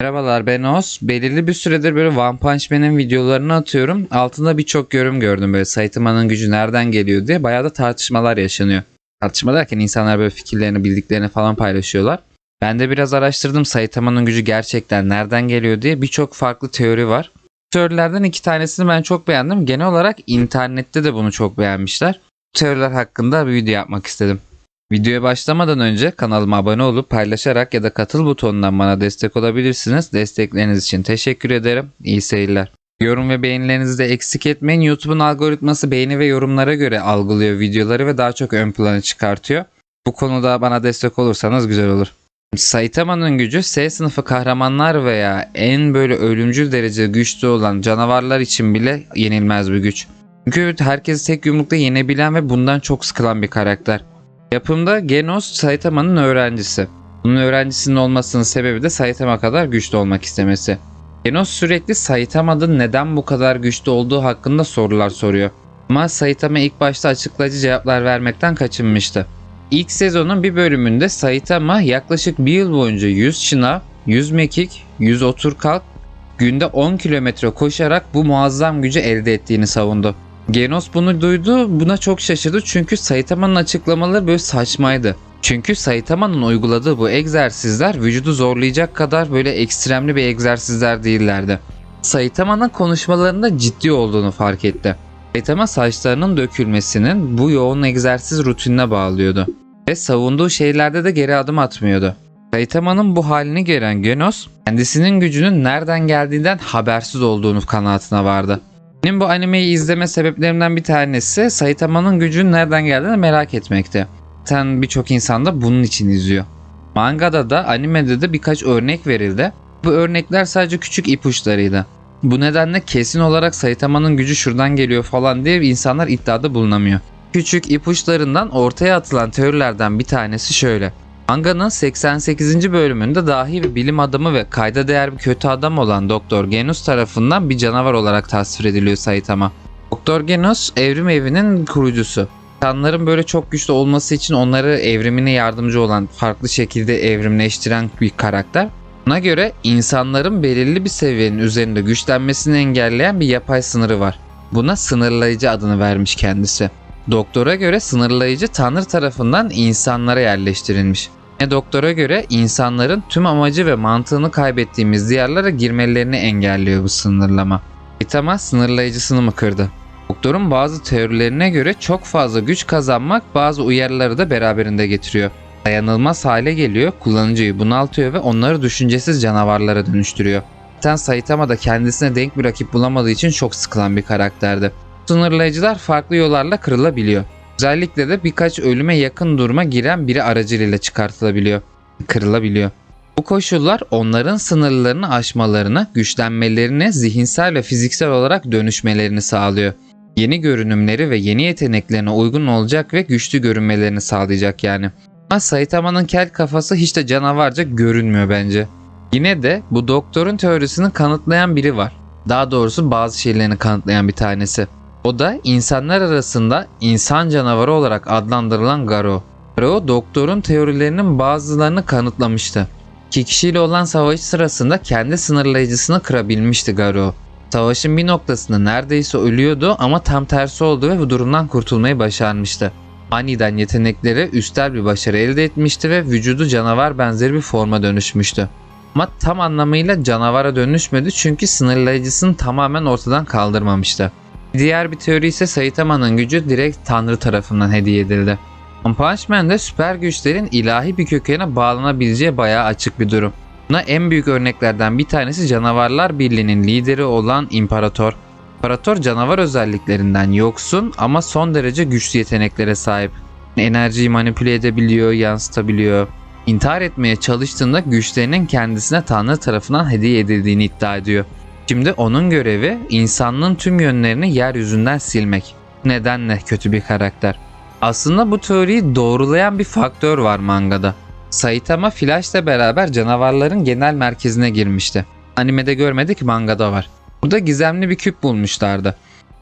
Merhabalar ben Oz. Belirli bir süredir böyle One Punch Man'in videolarını atıyorum. Altında birçok yorum gördüm böyle Saitama'nın gücü nereden geliyor diye. Bayağı da tartışmalar yaşanıyor. Tartışma derken insanlar böyle fikirlerini bildiklerini falan paylaşıyorlar. Ben de biraz araştırdım Saitama'nın gücü gerçekten nereden geliyor diye. Birçok farklı teori var. Teorilerden iki tanesini ben çok beğendim. Genel olarak internette de bunu çok beğenmişler. Bu teoriler hakkında bir video yapmak istedim. Videoya başlamadan önce kanalıma abone olup paylaşarak ya da katıl butonundan bana destek olabilirsiniz. Destekleriniz için teşekkür ederim. İyi seyirler. Yorum ve beğenilerinizi de eksik etmeyin. YouTube'un algoritması beğeni ve yorumlara göre algılıyor videoları ve daha çok ön plana çıkartıyor. Bu konuda bana destek olursanız güzel olur. Saitama'nın gücü S sınıfı kahramanlar veya en böyle ölümcül derecede güçlü olan canavarlar için bile yenilmez bir güç. Çünkü herkesi tek yumrukta yenebilen ve bundan çok sıkılan bir karakter. Yapımda Genos Saitama'nın öğrencisi. Bunun öğrencisinin olmasının sebebi de Saitama kadar güçlü olmak istemesi. Genos sürekli Saitama'da neden bu kadar güçlü olduğu hakkında sorular soruyor. Ama Saitama ilk başta açıklayıcı cevaplar vermekten kaçınmıştı. İlk sezonun bir bölümünde Saitama yaklaşık bir yıl boyunca 100 şınav, 100 mekik, 100 otur kalk, günde 10 kilometre koşarak bu muazzam gücü elde ettiğini savundu. Genos bunu duydu, buna çok şaşırdı çünkü Saitama'nın açıklamaları böyle saçmaydı. Çünkü Saitama'nın uyguladığı bu egzersizler vücudu zorlayacak kadar böyle ekstremli bir egzersizler değillerdi. Saitama'nın konuşmalarında ciddi olduğunu fark etti. Saitama saçlarının dökülmesinin bu yoğun egzersiz rutinine bağlıyordu. Ve savunduğu şeylerde de geri adım atmıyordu. Saitama'nın bu halini gören Genos, kendisinin gücünün nereden geldiğinden habersiz olduğunu kanaatine vardı. Benim bu animeyi izleme sebeplerimden bir tanesi Saitama'nın gücünün nereden geldiğini merak etmekte. Zaten birçok insan da bunun için izliyor. Mangada da animede de birkaç örnek verildi. Bu örnekler sadece küçük ipuçlarıydı. Bu nedenle kesin olarak Saitama'nın gücü şuradan geliyor falan diye insanlar iddiada bulunamıyor. Küçük ipuçlarından ortaya atılan teorilerden bir tanesi şöyle. Manga'nın 88. bölümünde dahi bir bilim adamı ve kayda değer bir kötü adam olan Doktor Genus tarafından bir canavar olarak tasvir ediliyor Saitama. Doktor Genus evrim evinin kurucusu. İnsanların böyle çok güçlü olması için onları evrimine yardımcı olan, farklı şekilde evrimleştiren bir karakter. Buna göre insanların belirli bir seviyenin üzerinde güçlenmesini engelleyen bir yapay sınırı var. Buna sınırlayıcı adını vermiş kendisi. Doktora göre sınırlayıcı Tanrı tarafından insanlara yerleştirilmiş. Ve doktora göre insanların tüm amacı ve mantığını kaybettiğimiz diyarlara girmelerini engelliyor bu sınırlama. Itama sınırlayıcısını mı kırdı? Doktorun bazı teorilerine göre çok fazla güç kazanmak bazı uyarıları da beraberinde getiriyor. Dayanılmaz hale geliyor, kullanıcıyı bunaltıyor ve onları düşüncesiz canavarlara dönüştürüyor. Zaten Saitama da kendisine denk bir rakip bulamadığı için çok sıkılan bir karakterdi. Sınırlayıcılar farklı yollarla kırılabiliyor. Özellikle de birkaç ölüme yakın duruma giren biri aracılığıyla çıkartılabiliyor, kırılabiliyor. Bu koşullar onların sınırlarını aşmalarını, güçlenmelerini, zihinsel ve fiziksel olarak dönüşmelerini sağlıyor. Yeni görünümleri ve yeni yeteneklerine uygun olacak ve güçlü görünmelerini sağlayacak yani. Ama Saitama'nın kel kafası hiç de canavarca görünmüyor bence. Yine de bu doktorun teorisini kanıtlayan biri var. Daha doğrusu bazı şeylerini kanıtlayan bir tanesi. O da insanlar arasında insan canavarı olarak adlandırılan Garo. Garo doktorun teorilerinin bazılarını kanıtlamıştı. İki kişiyle olan savaş sırasında kendi sınırlayıcısını kırabilmişti Garo. Savaşın bir noktasında neredeyse ölüyordu ama tam tersi oldu ve bu durumdan kurtulmayı başarmıştı. Aniden yetenekleri üstel bir başarı elde etmişti ve vücudu canavar benzeri bir forma dönüşmüştü. Ama tam anlamıyla canavara dönüşmedi çünkü sınırlayıcısını tamamen ortadan kaldırmamıştı. Diğer bir teori ise Saitama'nın gücü direkt Tanrı tarafından hediye edildi. Punch Man'de süper güçlerin ilahi bir kökene bağlanabileceği bayağı açık bir durum. Buna en büyük örneklerden bir tanesi Canavarlar Birliği'nin lideri olan İmparator. İmparator canavar özelliklerinden yoksun ama son derece güçlü yeteneklere sahip. Enerjiyi manipüle edebiliyor, yansıtabiliyor. İntihar etmeye çalıştığında güçlerinin kendisine Tanrı tarafından hediye edildiğini iddia ediyor. Şimdi onun görevi insanlığın tüm yönlerini yeryüzünden silmek. Nedenle kötü bir karakter. Aslında bu teoriyi doğrulayan bir faktör var mangada. Saitama Flash'la beraber canavarların genel merkezine girmişti. Animede görmedik mangada var. Burada gizemli bir küp bulmuşlardı.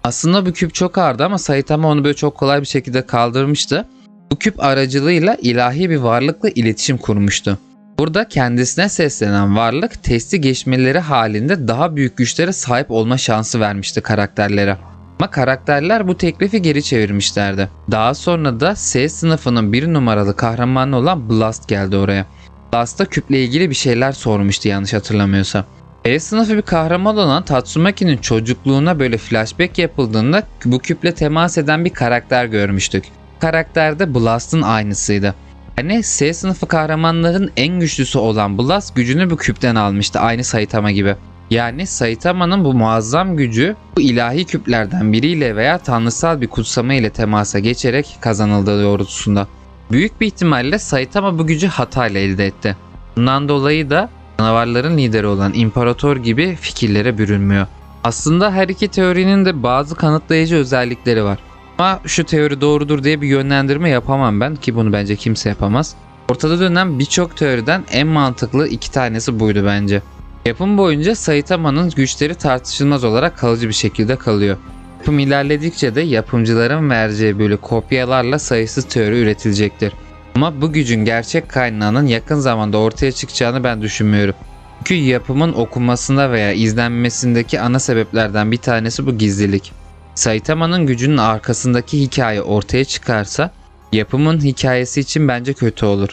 Aslında bu küp çok ağırdı ama Saitama onu böyle çok kolay bir şekilde kaldırmıştı. Bu küp aracılığıyla ilahi bir varlıkla iletişim kurmuştu. Burada kendisine seslenen varlık testi geçmeleri halinde daha büyük güçlere sahip olma şansı vermişti karakterlere. Ama karakterler bu teklifi geri çevirmişlerdi. Daha sonra da S sınıfının bir numaralı kahramanı olan Blast geldi oraya. Blast'a küple ilgili bir şeyler sormuştu yanlış hatırlamıyorsam. E sınıfı bir kahraman olan Tatsumaki'nin çocukluğuna böyle flashback yapıldığında bu küple temas eden bir karakter görmüştük. Karakter de Blast'ın aynısıydı. Hani S sınıfı kahramanların en güçlüsü olan Blast gücünü bu küpten almıştı aynı Saitama gibi. Yani Saitama'nın bu muazzam gücü bu ilahi küplerden biriyle veya tanrısal bir kutsama ile temasa geçerek kazanıldığı doğrultusunda. Büyük bir ihtimalle Saitama bu gücü hatayla elde etti. Bundan dolayı da canavarların lideri olan imparator gibi fikirlere bürünmüyor. Aslında her iki teorinin de bazı kanıtlayıcı özellikleri var. Ama şu teori doğrudur diye bir yönlendirme yapamam ben ki bunu bence kimse yapamaz. Ortada dönen birçok teoriden en mantıklı iki tanesi buydu bence. Yapım boyunca Saitama'nın güçleri tartışılmaz olarak kalıcı bir şekilde kalıyor. Yapım ilerledikçe de yapımcıların vereceği böyle kopyalarla sayısız teori üretilecektir. Ama bu gücün gerçek kaynağının yakın zamanda ortaya çıkacağını ben düşünmüyorum. Çünkü yapımın okunmasında veya izlenmesindeki ana sebeplerden bir tanesi bu gizlilik. Saitama'nın gücünün arkasındaki hikaye ortaya çıkarsa yapımın hikayesi için bence kötü olur.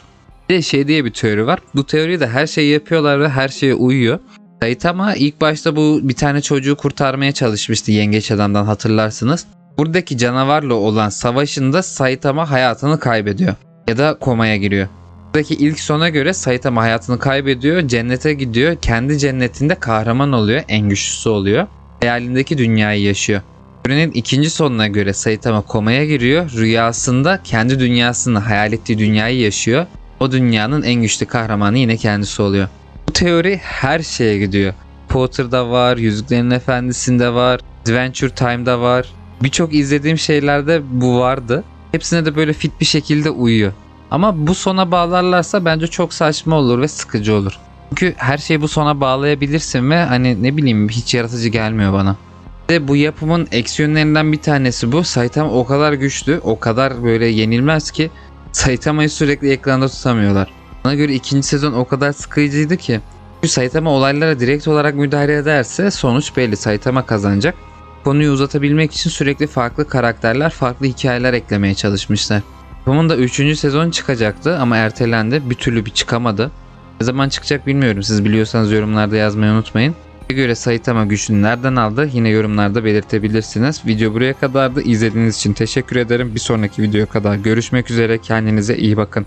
Bir de şey diye bir teori var. Bu teoride her şeyi yapıyorlar ve her şeye uyuyor. Saitama ilk başta bu bir tane çocuğu kurtarmaya çalışmıştı yengeç adamdan hatırlarsınız. Buradaki canavarla olan savaşında Saitama hayatını kaybediyor. Ya da komaya giriyor. Buradaki ilk sona göre Saitama hayatını kaybediyor, cennete gidiyor, kendi cennetinde kahraman oluyor, en güçlüsü oluyor. Hayalindeki dünyayı yaşıyor. Teorinin ikinci sonuna göre Saitama komaya giriyor, rüyasında kendi dünyasını, hayal ettiği dünyayı yaşıyor. O dünyanın en güçlü kahramanı yine kendisi oluyor. Bu teori her şeye gidiyor. Potter'da var, Yüzüklerin Efendisi'nde var, Adventure Time'da var. Birçok izlediğim şeylerde bu vardı. Hepsine de böyle fit bir şekilde uyuyor. Ama bu sona bağlarlarsa bence çok saçma olur ve sıkıcı olur. Çünkü her şeyi bu sona bağlayabilirsin ve hani ne bileyim hiç yaratıcı gelmiyor bana. Ve bu yapımın eksi yönlerinden bir tanesi bu. Saitama o kadar güçlü, o kadar böyle yenilmez ki Saitama'yı sürekli ekranda tutamıyorlar. Bana göre ikinci sezon o kadar sıkıcıydı ki. Çünkü Saitama olaylara direkt olarak müdahale ederse sonuç belli. Saitama kazanacak. Konuyu uzatabilmek için sürekli farklı karakterler, farklı hikayeler eklemeye çalışmışlar. Yapımın da 3. sezon çıkacaktı ama ertelendi. Bir türlü bir çıkamadı. Ne zaman çıkacak bilmiyorum. Siz biliyorsanız yorumlarda yazmayı unutmayın. Göre Saitama güçünü nereden aldı yine yorumlarda belirtebilirsiniz. Video buraya kadardı. İzlediğiniz için teşekkür ederim. Bir sonraki videoya kadar görüşmek üzere. Kendinize iyi bakın.